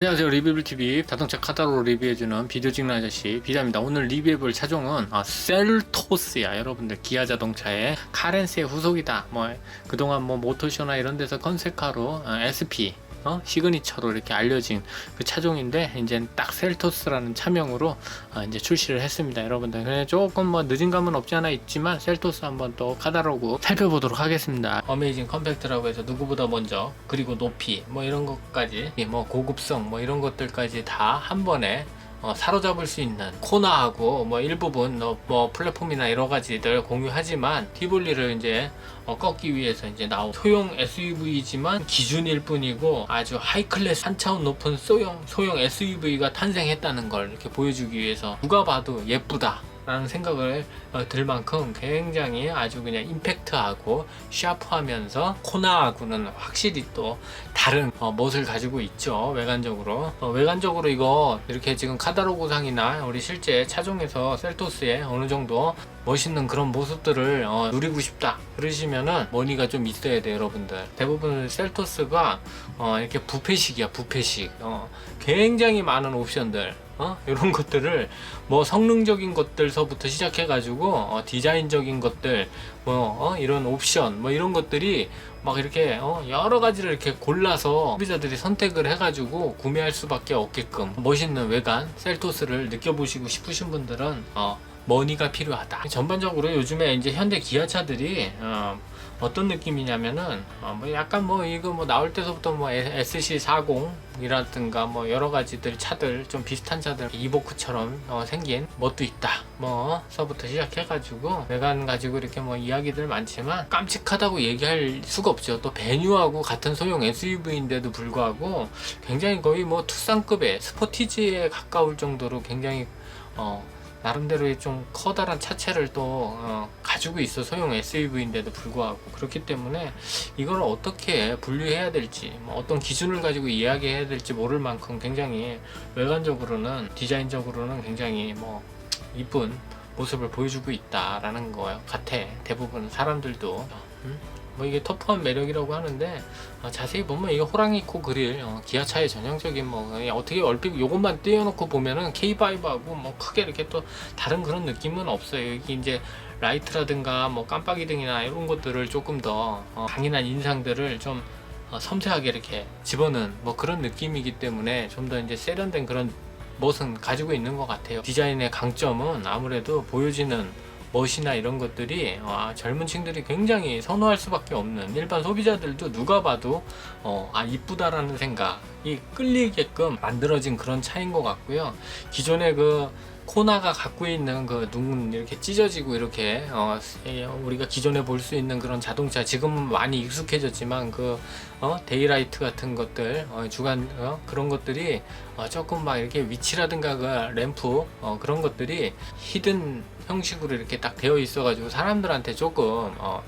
안녕하세요. 리뷰블TV 자동차 카다로 리뷰해주는 비디오 찍는 아저씨 비자입니다. 오늘 리뷰해볼 차종은 아, 셀토스야. 여러분들 기아 자동차의 카렌스의 후속이다. 뭐 그동안 뭐 모토쇼나 이런 데서 컨셉카로 어, SP 어? 시그니처로 이렇게 알려진 그 차종인데 이제 딱 셀토스라는 차명으로 어, 이제 출시를 했습니다 여러분들 그냥 조금 뭐 늦은 감은 없지 않아 있지만 셀토스 한번 또 카다로그 살펴보도록 하겠습니다 어메이징 컴팩트라고 해서 누구보다 먼저 그리고 높이 뭐 이런 것까지 뭐 고급성 뭐 이런 것들까지 다 한 번에 어, 사로잡을 수 있는 코나하고 뭐 일부분 어, 뭐 플랫폼이나 여러 가지들 공유하지만 티볼리를 이제 어, 꺾기 위해서 이제 나온 소형 SUV이지만 기준일 뿐이고 아주 하이 클래스 한 차원 높은 소형 소형 SUV가 탄생했다는 걸 이렇게 보여주기 위해서 누가 봐도 예쁘다. 라는 생각을 어, 들 만큼 굉장히 아주 그냥 임팩트하고 샤프하면서 코나하고는 확실히 또 다른 어, 멋을 가지고 있죠 외관적으로. 어, 외관적으로 이거 이렇게 지금 카다로그상이나 우리 실제 차종에서 셀토스의 어느 정도 멋있는 그런 모습들을 어, 누리고 싶다 그러시면은 머니가 좀 있어야 돼요 여러분들. 대부분 셀토스가 어, 이렇게 부패식이야 부패식. 어, 굉장히 많은 옵션들 어? 이런 것들을 뭐 성능적인 것들서부터 시작해 가지고 어, 디자인적인 것들 뭐 어? 이런 옵션 뭐 이런 것들이 막 이렇게 어? 여러 가지를 이렇게 골라서 소비자들이 선택을 해 가지고 구매할 수밖에 없게끔 멋있는 외관 셀토스를 느껴보시고 싶으신 분들은 어, 머니가 필요하다. 전반적으로 요즘에 이제 현대 기아차들이 어, 어떤 느낌이냐면은 어, 뭐 약간 뭐 이거 뭐 나올 때서부터 뭐 SC40 이라든가 뭐 여러 가지들 차들 좀 비슷한 차들 이보크처럼 어, 생긴 멋도 있다. 뭐 서부터 시작해 가지고 외관 가지고 이렇게 뭐 이야기들 많지만 깜찍하다고 얘기할 수가 없죠. 또 베뉴하고 같은 소형 SUV인데도 불구하고 굉장히 거의 뭐 투싼급의 스포티지에 가까울 정도로 굉장히 어 나름대로의 좀 커다란 차체를 또 어, 가지고 있어 소형 SUV인데도 불구하고. 그렇기 때문에 이걸 어떻게 분류해야 될지 뭐 어떤 기준을 가지고 이야기해야 될지 모를 만큼 굉장히 외관적으로는 디자인적으로는 굉장히 뭐 이쁜 모습을 보여주고 있다라는 거 같아. 대부분 사람들도. 음? 뭐 이게 터프한 매력이라고 하는데 어, 자세히 보면 이게 호랑이 코 그릴 어, 기아차의 전형적인 뭐 그냥 어떻게 얼핏 요것만 띄워놓고 보면은 K5하고 뭐 크게 이렇게 또 다른 그런 느낌은 없어요. 여기 이제 라이트라든가 뭐 깜빡이 등이나 이런 것들을 조금 더 어, 강인한 인상들을 좀 어, 섬세하게 이렇게 집어넣은 뭐 그런 느낌이기 때문에 좀 더 이제 세련된 그런 멋은 가지고 있는 것 같아요. 디자인의 강점은 아무래도 보여지는 멋이나 이런 것들이 아, 젊은 층들이 굉장히 선호할 수밖에 없는 일반 소비자들도 누가 봐도 어, 아 이쁘다라는 생각이 끌리게끔 만들어진 그런 차인 것 같고요. 기존의 그 코나가 갖고 있는 그 눈 이렇게 찢어지고 이렇게 어, 예, 우리가 기존에 볼 수 있는 그런 자동차 지금은 많이 익숙해졌지만 그 어, 데이라이트 같은 것들 어, 주간 어, 그런 것들이 어, 조금 막 이렇게 위치라든가 그 램프 어, 그런 것들이 히든 형식으로 이렇게 딱 되어 있어 가지고 사람들한테 조금 어,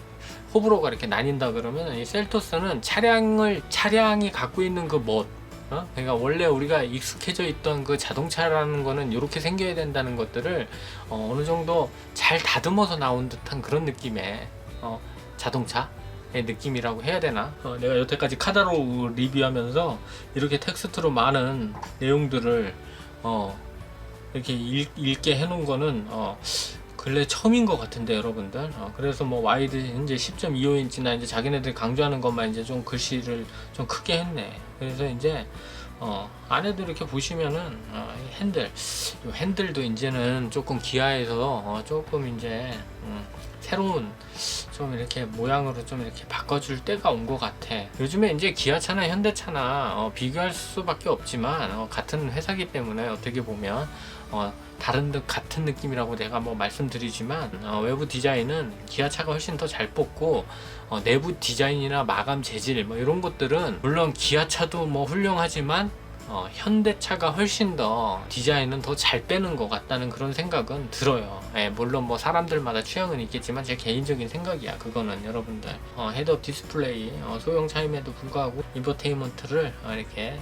호불호가 이렇게 나뉜다 그러면 이 셀토스는 차량을 차량이 갖고 있는 그 멋, 어? 그러니까 원래 우리가 익숙해져 있던 그 자동차라는 거는 이렇게 생겨야 된다는 것들을 어, 느 정도 잘 다듬어서 나온 듯한 그런 느낌의 어, 자동차의 느낌이라고 해야 되나? 어, 내가 여태까지 카다로 리뷰하면서 이렇게 텍스트로 많은 내용들을 어, 이렇게 읽, 읽게 해놓은 거는 어, 근래 처음인 것 같은데 여러분들 어, 그래서 뭐 와이드 현재 10.25인치나 이제 자기네들 강조하는 것만 이제 좀 글씨를 좀 크게 했네 그래서 이제 어, 안에도 이렇게 보시면은 어, 이 핸들 이 핸들도 이제는 조금 기아에서 어, 조금 이제 음, 새로운 좀 이렇게 모양으로 좀 이렇게 바꿔줄 때가 온 것 같아. 요즘에 이제 기아차나 현대차나 어, 비교할 수밖에 없지만 어, 같은 회사기 때문에 어떻게 보면 어, 다른 듯 같은 느낌이라고 내가 뭐 말씀드리지만 어, 외부 디자인은 기아차가 훨씬 더 잘 뽑고 어, 내부 디자인이나 마감 재질 뭐 이런 것들은 물론 기아차도 뭐 훌륭하지만 어, 현대차가 훨씬 더 디자인은 더 잘 빼는 것 같다는 그런 생각은 들어요. 예, 물론 뭐 사람들마다 취향은 있겠지만 제 개인적인 생각이야. 그거는 여러분들 어, 헤드업 디스플레이 어, 소형 차임에도 불구하고 인포테인먼트를 어, 이렇게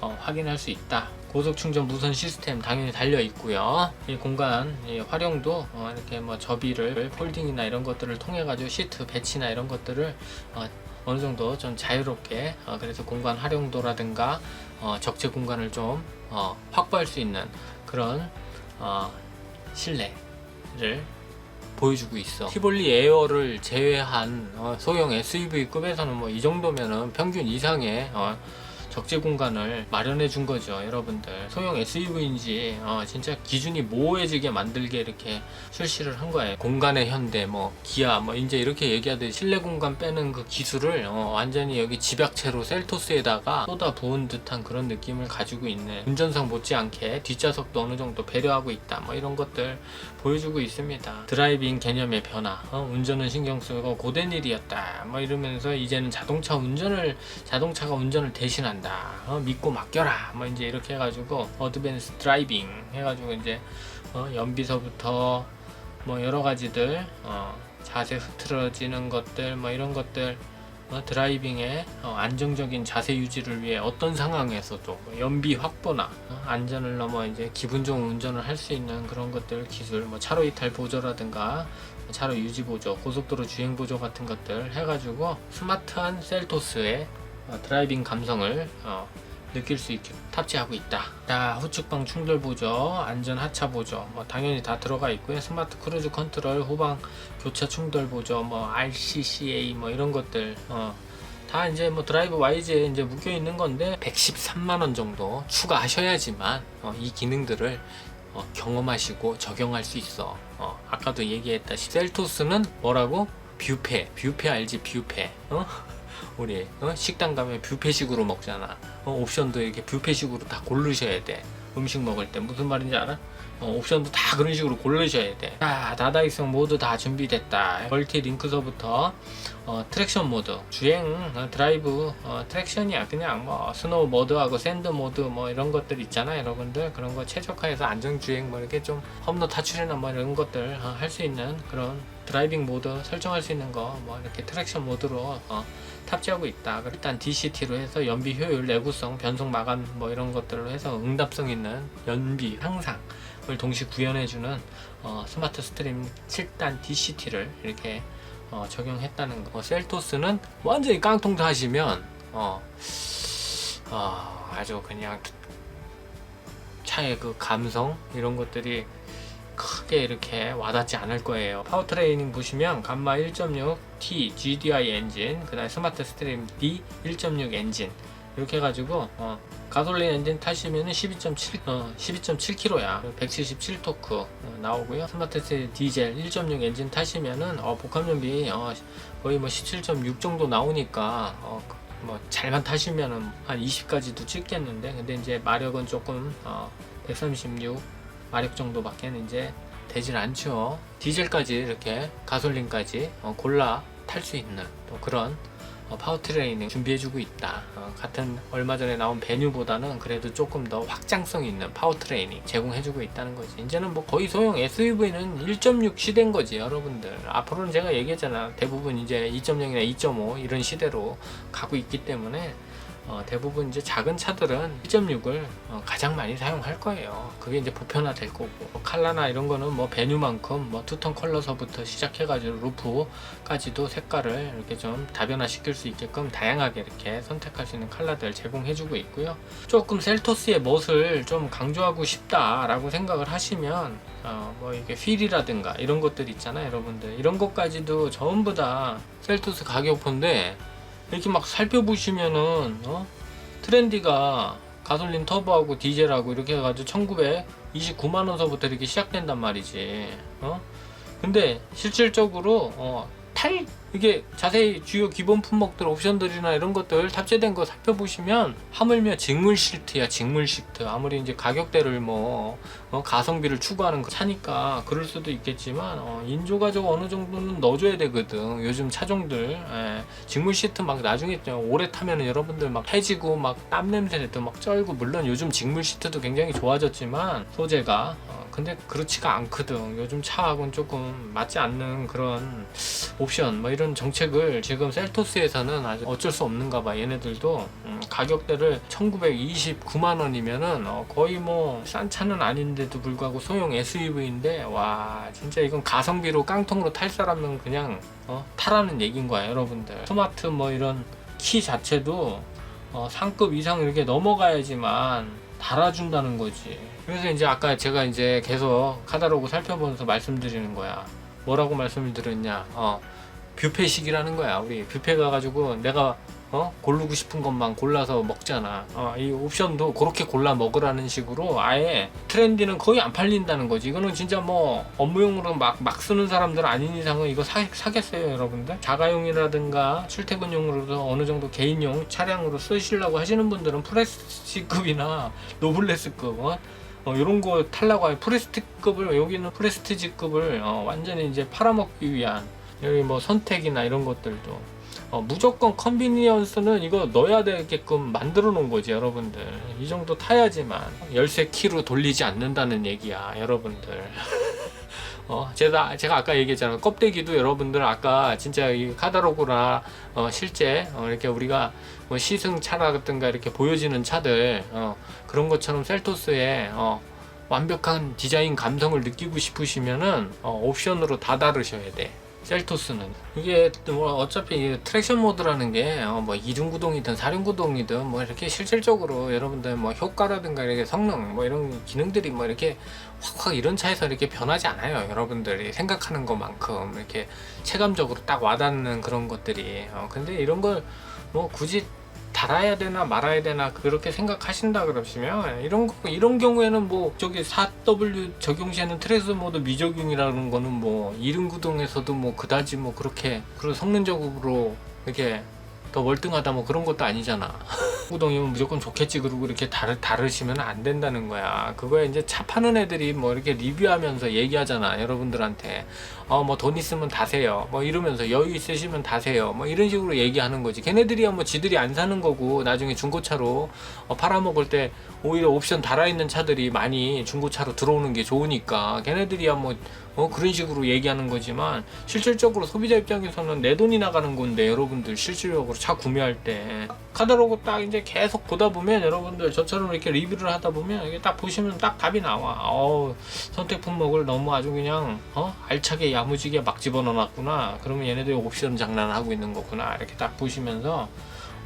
어, 확인할 수 있다. 고속 충전 무선 시스템 당연히 달려 있고요. 이 공간 이 활용도 어, 이렇게 뭐 접이를 폴딩이나 이런 것들을 통해 가지고 시트 배치나 이런 것들을 어, 어느 정도 좀 자유롭게 어, 그래서 공간 활용도라든가 어, 적재 공간을 좀 어, 확보할 수 있는 그런 어, 실내를 보여주고 있어. 티볼리 에어를 제외한 어, 소형 SUV급에서는 뭐 이 정도면은 평균 이상의 어, 적재 공간을 마련해 준 거죠, 여러분들. 소형 SUV인지 어, 진짜 기준이 모호해지게 만들게 이렇게 출시를 한 거예요. 공간의 현대, 뭐 기아, 뭐 이제 이렇게 얘기하듯이 실내 공간 빼는 그 기술을 어, 완전히 여기 집약체로 셀토스에다가 쏟아 부은 듯한 그런 느낌을 가지고 있는 운전석 못지않게 뒷좌석도 어느 정도 배려하고 있다. 뭐 이런 것들 보여주고 있습니다. 드라이빙 개념의 변화, 어, 운전은 신경 쓰고 고된 일이었다. 뭐 이러면서 이제는 자동차 운전을 자동차가 운전을 대신한다. 어, 믿고 맡겨라. 뭐 이제 이렇게 해가지고 어드밴스 드라이빙 해가지고 이제 어, 연비서부터 뭐 여러 가지들 어, 자세 흐트러지는 것들 뭐 이런 것들 어, 드라이빙의 어, 안정적인 자세 유지를 위해 어떤 상황에서도 뭐 연비 확보나 어, 안전을 넘어 이제 기분 좋은 운전을 할 수 있는 그런 것들 기술 뭐 차로 이탈 보조라든가 차로 유지 보조, 고속도로 주행 보조 같은 것들 해가지고 스마트한 셀토스의 어, 드라이빙 감성을 어, 느낄 수 있게 탑재하고 있다. 자, 후측방 충돌 보조, 안전 하차 보조, 뭐 당연히 다 들어가 있고요. 스마트 크루즈 컨트롤, 후방 교차 충돌 보조, 뭐 RCCA 뭐 이런 것들 어, 다 이제 뭐 드라이브 와이즈에 이제 묶여 있는 건데 113만 원 정도 추가하셔야지만 어, 이 기능들을 어, 경험하시고 적용할 수 있어. 어, 아까도 얘기했다시피 셀토스는 뭐라고? 뷰페, 뷰페 알지? 뷰페. 어? 우리 어? 식당 가면 뷰페식으로 먹잖아. 어, 옵션도 이렇게 뷰페식으로 다 고르셔야 돼. 음식 먹을 때 무슨 말인지 알아? 어, 옵션도 다 그런 식으로 고르셔야 돼. 자, 다다익성 모두 다 준비됐다. 멀티 링크서부터 어, 트랙션 모드, 주행, 어, 드라이브, 어, 트랙션이야. 그냥 뭐 스노우 모드하고 샌드 모드 뭐 이런 것들 있잖아, 여러분들. 그런 거 최적화해서 안정 주행 뭐 이렇게 좀 험로 타출이나 뭐 이런 것들 어, 할수 있는 그런 드라이빙 모드 설정할 수 있는 거 뭐 이렇게 트랙션 모드로 어, 탑재하고 있다. 일단 DCT로 해서 연비 효율, 내구성, 변속 마감 뭐 이런 것들로 해서 응답성 있는 연비 향상을 동시 구현해주는 어, 스마트 스트림 7단 DCT를 이렇게 어, 적용했다는 거. 어, 셀토스는 완전히 깡통 타시면 어, 어, 아주 그냥 차의 그 감성 이런 것들이 크게 이렇게 와닿지 않을 거예요. 파워트레이닝 보시면 감마 1.6 T GDI 엔진, 그 다음 에 스마트 스트림 D 1.6 엔진 이렇게 해가지고 어, 가솔린 엔진 타시면은 12.7 어, 12.7kg야. 177 토크 어, 나오고요. 스마트 스트림 디젤 1.6 엔진 타시면은 어, 복합 연비 어, 거의 뭐 17.6 정도 나오니까 어, 뭐 잘만 타시면은 한 20까지도 찍겠는데 근데 이제 마력은 조금 어, 136 마력 정도밖에 이제 되질 않죠. 디젤까지 이렇게 가솔린까지 어, 골라 탈 수 있는 또 그런 어, 파워트레이닝 준비해주고 있다. 어, 같은 얼마 전에 나온 베뉴보다는 그래도 조금 더 확장성 있는 파워트레이닝 제공해주고 있다는 거지. 이제는 뭐 거의 소형 SUV는 1.6 시대인 거지, 여러분들. 앞으로는 제가 얘기했잖아. 대부분 이제 2.0이나 2.5 이런 시대로 가고 있기 때문에 어, 대부분 이제 작은 차들은 1.6을 어, 가장 많이 사용할 거예요. 그게 이제 보편화 될 거고 뭐 칼라나 이런 거는 뭐 베뉴만큼 뭐 투톤 컬러서부터 시작해가지고 루프까지도 색깔을 이렇게 좀 다변화 시킬 수 있게끔 다양하게 이렇게 선택할 수 있는 컬러들 제공해주고 있고요. 조금 셀토스의 멋을 좀 강조하고 싶다라고 생각을 하시면 어, 뭐 이게 휠이라든가 이런 것들 있잖아요, 여러분들. 이런 것까지도 전부 다 셀토스 가격표인데 이렇게 막 살펴보시면은 어? 트렌디가 가솔린 터보하고 디젤하고 이렇게 해가지고 1929만 원서부터 이렇게 시작된단 말이지. 어? 근데 실질적으로 어, 탈 이게 자세히 주요 기본 품목들 옵션들이나 이런 것들 탑재된 거 살펴보시면 하물며 직물 시트야 직물 시트. 아무리 이제 가격대를 뭐 어, 가성비를 추구하는 거 차니까 그럴 수도 있겠지만 어, 인조가족 어느 정도는 넣어줘야 되거든. 요즘 차종들. 예, 직물 시트 막 나중에 좀 오래 타면은 여러분들 막 해지고 막 땀 냄새도 막 쩔고 물론 요즘 직물 시트도 굉장히 좋아졌지만 소재가 어, 근데 그렇지가 않거든. 요즘 차하고는 조금 맞지 않는 그런 옵션 뭐 이런 정책을 지금 셀토스에서는 아주 어쩔 수 없는가 봐. 얘네들도 음, 가격대를 1929만 원이면은 어, 거의 뭐 싼 차는 아닌데도 불구하고 소형 SUV인데 와 진짜 이건 가성비로 깡통으로 탈 사람은 그냥 어, 타라는 얘기인 거야 여러분들. 스마트 뭐 이런 키 자체도 어, 상급 이상 이렇게 넘어가야지만 달아준다는 거지. 그래서 이제 아까 제가 이제 계속 카다로그 살펴보면서 말씀드리는 거야. 뭐라고 말씀을 드렸냐? 어, 뷔페식이라는 거야. 우리 뷔페 가가지고 내가 어 고르고 싶은 것만 골라서 먹잖아. 어, 이 옵션도 그렇게 골라 먹으라는 식으로 아예 트렌디는 거의 안 팔린다는 거지. 이거는 진짜 뭐 업무용으로 막, 막 쓰는 사람들 아닌 이상은 이거 사, 사겠어요, 여러분들? 자가용이라든가 출퇴근용으로도 어느 정도 개인용 차량으로 쓰시려고 하시는 분들은 프레스티급이나 노블레스급, 어? 어, 이런 거 탈라고 하요 프레스티급을 여기는 프레스티지급을 어, 완전히 이제 팔아먹기 위한 여기 뭐 선택이나 이런 것들도 어, 무조건 컨비니언스는 이거 넣어야 되게끔 만들어 놓은 거지 여러분들 이 정도 타야지만 열쇠 키로 돌리지 않는다는 얘기야 여러분들 어, 제가, 제가 아까 얘기했잖아요. 껍데기도 여러분들 아까 진짜 이 카다로그나 어, 실제 어, 이렇게 우리가 뭐 시승차라든가 이렇게 보여지는 차들 어, 그런 것처럼 셀토스에 어, 완벽한 디자인 감성을 느끼고 싶으시면은 어, 옵션으로 다 다르셔야 돼. 셀토스는. 이게 뭐 어차피 이 트랙션 모드라는 게 뭐 이륜구동이든 사륜구동이든 뭐 이렇게 실질적으로 여러분들 뭐 효과라든가 이렇게 성능 뭐 이런 기능들이 뭐 이렇게 확확 이런 차에서 이렇게 변하지 않아요. 여러분들이 생각하는 것만큼 이렇게 체감적으로 딱 와닿는 그런 것들이. 어, 근데 이런 걸 뭐 굳이 달아야 되나 말아야 되나 그렇게 생각하신다 그러시면 이런 거 이런 경우에는 뭐 저기 4W 적용 시에는 트레스 모드 미적용이라는 거는 뭐 이륜구동에서도 뭐 그다지 뭐 그렇게 그런 성능적으로 이렇게 더 월등하다 뭐 그런 것도 아니잖아. 구동이면 무조건 좋겠지 그러고 이렇게 다르, 다르시면 안 된다는 거야. 그거에 이제 차 파는 애들이 뭐 이렇게 리뷰하면서 얘기하잖아. 여러분들한테. 어, 뭐 돈 있으면 다세요. 뭐 이러면서 여유 있으시면 다세요. 뭐 이런 식으로 얘기하는 거지. 걔네들이야 뭐 지들이 안 사는 거고 나중에 중고차로 어, 팔아먹을 때 오히려 옵션 달아있는 차들이 많이 중고차로 들어오는 게 좋으니까 걔네들이야 뭐 어, 그런 식으로 얘기하는 거지만 실질적으로 소비자 입장에서는 내 돈이 나가는 건데 여러분들 실질적으로 차 구매할 때 카다로그 딱 이제 계속 보다 보면 여러분들 저처럼 이렇게 리뷰를 하다 보면 이게 딱 보시면 딱 답이 나와. 어우, 선택 품목을 너무 아주 그냥 어? 알차게 야무지게 막 집어넣어놨구나. 그러면 얘네들이 옵션 장난을 하고 있는 거구나. 이렇게 딱 보시면서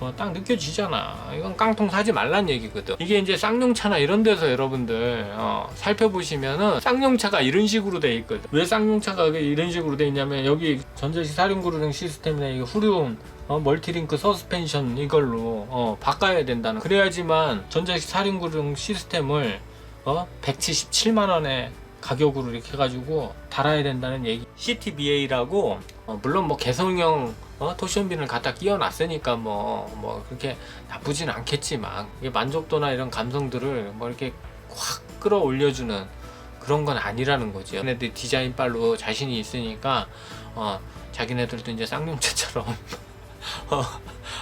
어, 딱 느껴지잖아. 이건 깡통 사지 말란 얘기거든. 이게 이제 쌍용차나 이런 데서 여러분들 어, 살펴보시면은 쌍용차가 이런 식으로 돼 있거든. 왜 쌍용차가 이런 식으로 돼 있냐면 여기 전자식 사륜구르등 시스템이나 이게 후륜 어, 멀티링크 서스펜션 이걸로 어, 바꿔야 된다는. 그래야지만 전자식 사륜구르등 시스템을 어, 177만 원에 가격으로 이렇게 해가지고 달아야 된다는 얘기. CTBA라고 어, 물론 뭐 개성형 어, 토션빈을 갖다 끼워놨으니까 뭐, 뭐, 그렇게 나쁘진 않겠지만, 만족도나 이런 감성들을 뭐 이렇게 확 끌어올려주는 그런 건 아니라는 거지. 얘네들 디자인 빨로 자신이 있으니까, 어, 자기네들도 이제 쌍용차처럼, 어,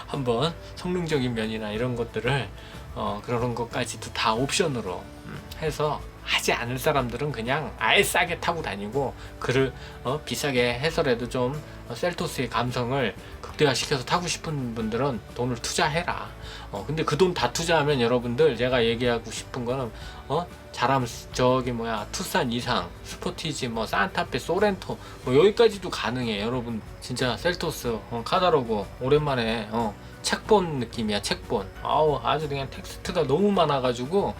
한번 성능적인 면이나 이런 것들을, 어, 그런 것까지도 다 옵션으로 음, 해서 하지 않을 사람들은 그냥 아예 싸게 타고 다니고 그를 어, 비싸게 해서라도 좀 어, 셀토스의 감성을 극대화시켜서 타고 싶은 분들은 돈을 투자해라. 어, 근데 그 돈 다 투자하면 여러분들 제가 얘기하고 싶은 거는 어 잘하면 저기 뭐야 투싼 이상 스포티지 뭐 산타페 소렌토 뭐 여기까지도 가능해 여러분 진짜 셀토스 어, 카다로그 오랜만에 어 책본 느낌이야 책본 아우 아주 그냥 텍스트가 너무 많아가지고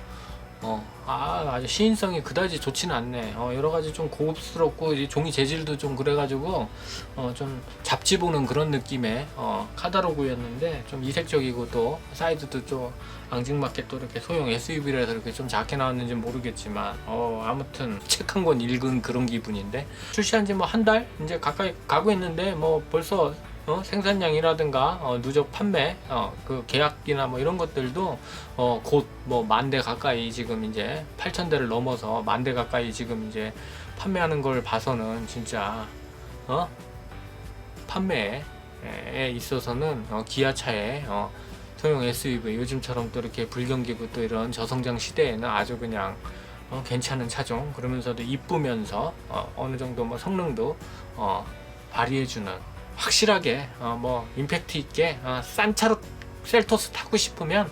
어, 아, 아주 시인성이 그다지 좋지는 않네. 어, 여러 가지 좀 고급스럽고 이 종이 재질도 좀 그래가지고 어, 좀 잡지 보는 그런 느낌의 어, 카다로그였는데 좀 이색적이고 또 사이즈도 좀 앙증맞게 또 이렇게 소형 SUV라서 이렇게 좀 작게 나왔는지 모르겠지만 어, 아무튼 책 한 권 읽은 그런 기분인데 출시한 지 뭐 한 달 이제 가까이 가고 있는데 뭐 벌써 어, 생산량이라든가 어, 누적 판매, 어, 그 계약이나 뭐 이런 것들도 어, 곧뭐 만 대 가까이 지금 이제 8천 대를 넘어서 만 대 가까이 지금 이제 판매하는 걸 봐서는 진짜 어? 판매에 있어서는 어, 기아차에 어, 소형 SUV 요즘처럼 또 이렇게 불경기고 또 이런 저성장 시대에는 아주 그냥 어, 괜찮은 차종 그러면서도 이쁘면서 어, 어느 정도 뭐 성능도 어, 발휘해주는 확실하게 어, 뭐 임팩트 있게 어, 싼 차로 셀토스 타고 싶으면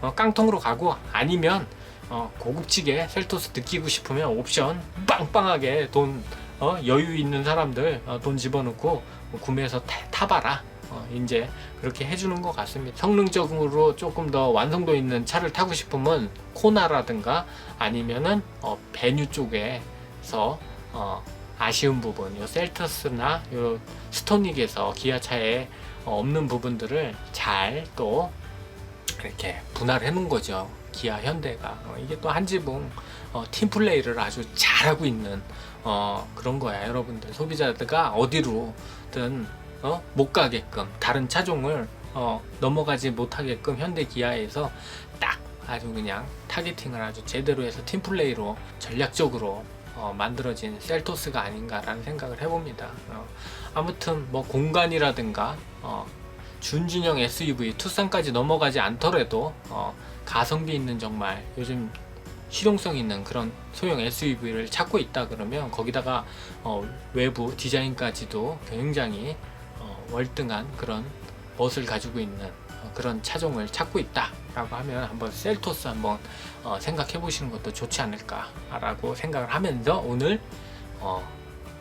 어, 깡통으로 가고 아니면 어, 고급지게 셀토스 느끼고 싶으면 옵션 빵빵하게 돈 어, 여유 있는 사람들 어, 돈 집어넣고 뭐 구매해서 타, 타봐라 어, 이제 그렇게 해주는 것 같습니다. 성능적으로 조금 더 완성도 있는 차를 타고 싶으면 코나라든가 아니면은 어, 베뉴 쪽에서 어, 아쉬운 부분, 요 셀터스나 요 스토닉에서 기아차에 어, 없는 부분들을 잘 또 이렇게 분할을 해놓은 거죠. 기아 현대가 어, 이게 또 한지붕 어, 팀 플레이를 아주 잘하고 있는 어, 그런 거야 여러분들 소비자들가 어디로든 어, 못 가게끔 다른 차종을 어, 넘어가지 못하게끔 현대 기아에서 딱 아주 그냥 타겟팅을 아주 제대로 해서 팀 플레이로 전략적으로 어, 만들어진 셀토스가 아닌가라는 생각을 해봅니다. 어, 아무튼 뭐 공간이라든가 어, 준준형 SUV 투싼까지 넘어가지 않더라도 어, 가성비 있는 정말 요즘 실용성 있는 그런 소형 SUV를 찾고 있다 그러면 거기다가 어, 외부 디자인까지도 굉장히 어, 월등한 그런 멋을 가지고 있는 어, 그런 차종을 찾고 있다라고 하면 한번 셀토스 한번 어, 생각해 보시는 것도 좋지 않을까라고 생각을 하면서 오늘 어,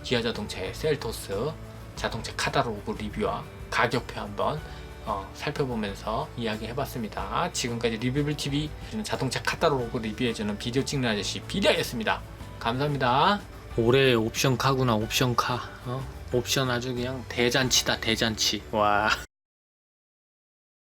기아 자동차의 셀토스 자동차 카다로그 리뷰와 가격표 한번 어, 살펴보면서 이야기해봤습니다. 지금까지 리뷰블 TV 자동차 카다로그 리뷰해주는 비디오 찍는 아저씨 비디오였습니다. 감사합니다. 올해 옵션 카구나 옵션 카. 어? 옵션 아주 그냥 대잔치다 대잔치. 와.